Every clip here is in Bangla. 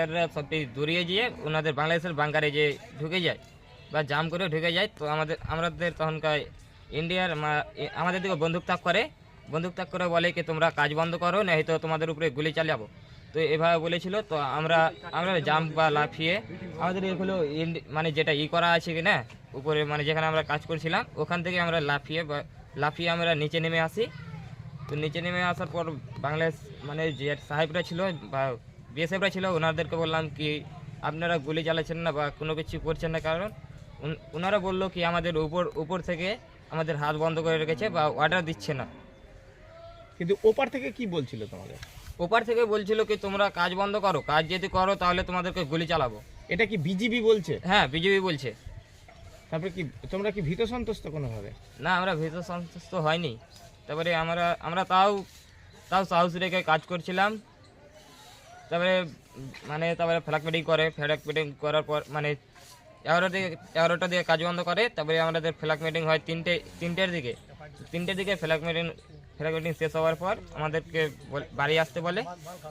এরা সবটি দৌড়িয়ে গিয়ে ওনাদের বাংলাদেশের বাঙ্কারে যে ঢুকে যায় বা জাম করে ঢুকে যায়, তো আমাদের আমাদের তখনকার ইন্ডিয়ার আমাদের দিকে বন্দুক তাক করে। বন্দুক তাক করে বলে কি, তোমরা কাজ বন্ধ করো না হয়তো তোমাদের উপরে গুলি চালাবো। তো এভাবে বলেছিল, তো আমরা আমরা জাম বা লাফিয়ে, আমাদের এগুলো মানে যেটা ই করা আছে কি না উপরে মানে যেখানে আমরা কাজ করছিলাম, ওখান থেকে আমরা লাফিয়ে বা, লাফিয়ে আমরা নিচে নেমে আসি। তো নিচে নেমে আসার পর বাংলাদেশ মানে যে সাহেবরা ছিল বা বিএসএফরা ছিল ওনাদেরকে বললাম কি আপনারা গুলি চালাচ্ছেন না বা কোনো কিছু করছেন না কারণ ওনারা বলল কি আমাদের উপর উপর থেকে আমাদের হাত বন্ধ করে রেখেছে বা অর্ডার দিচ্ছে না। কিন্তু ওপার থেকে কি বলছিল তোমাদের? ওপার থেকে বলছিল কি তোমরা কাজ বন্ধ করো কাজ যদি করো তাহলে তোমাদেরকে গুলি চালাবো। এটা কি বিজিবি বলছে? হ্যাঁ বিজেপি বলছে। তারপরে কি তোমরা কি ভীত সন্তুষ্ট কোনোভাবে? না আমরা ভীত সন্তুষ্ট হয়নি। তারপরে আমরা আমরা তাও তাও সাহস রেখে কাজ করছিলাম। তারপরে মানে তারপরে ফ্ল্যাগ মিটিং করে ফ্ল্যাগ মিটিং করার পর মানে এগারোটা দিকে এগারোটা দিকে কাজ বন্ধ করে তারপরে আমাদের ফ্ল্যাগ মিটিং হয় তিনটে তিনটের দিকে। তিনটের দিকে ফ্ল্যাগ মিটিং ফ্ল্যাগ মিটিং শেষ হওয়ার পর আমাদেরকে বল- বাড়ি আসতে বলে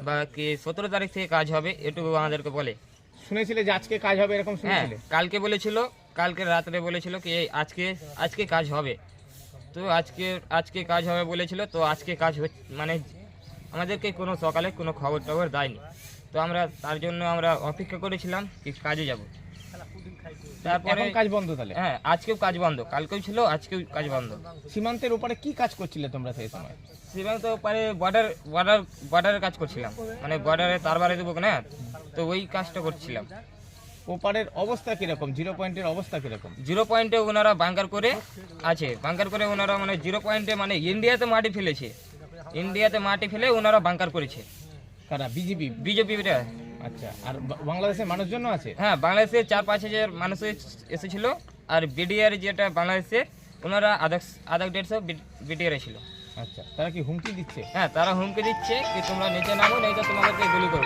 বা কি সতেরো তারিখ থেকে কাজ হবে এটুকু আমাদেরকে বলে। শুনেছিলে যে আজকে কাজ হবে এরকম হ্যাঁ কালকে বলেছিল কালকে রাত্রে বলেছিল কি এই আজকে আজকে কাজ হবে। তো আজকে আজকে কাজ হবে বলেছিল তো আজকে কাজ হচ্ছে মানে আমাদেরকে কোনো সকালে কোনো খবর টবর দেয়নি। তো আমরা তার জন্য আমরা অপেক্ষা করেছিলাম কি কাজে যাব। তারপরে কাজ বন্ধ তাহলে? হ্যাঁ আজকেও কাজ বন্ধ। কালকেও ছিল আজকেও কাজ বন্ধ। সীমান্তের উপরে কি কাজ করছিলে তোমরা সেই সময়? সেভাবে তো পারে বর্ডার বর্ডার বর্ডারের কাজ করছিলাম। মানে বর্ডারে তার বাড়ি দেবো না তো ওই কাজটা করছিলাম। ওপারের অবস্থা কীরকম? জিরো পয়েন্টের অবস্থা কীরকম? জিরো পয়েন্টে ওনারা বাঙ্কার করে আছে। বাঙ্কার করে ওনারা মানে জিরো পয়েন্টে মানে ইন্ডিয়াতে মাটি ফেলেছে। ইন্ডিয়াতে মাটি ফেলে ওনারা বাংকার করেছে। কারা? বিজেপি বিজেপিটা আচ্ছা আর বাংলাদেশের মানুষজন আছে? হ্যাঁ বাংলাদেশে চার পাঁচ হাজার মানুষ এসেছিল আর বিডিআর যেটা বাংলাদেশে ওনারা আধা আধা দেড়শো বিডিআর ছিল। আচ্ছা তারা কি হুমকি দিচ্ছে? হ্যাঁ তারা হুমকি দিচ্ছে কি তোমরা নিচে নামো নেই তোমাদেরকে গুলি করব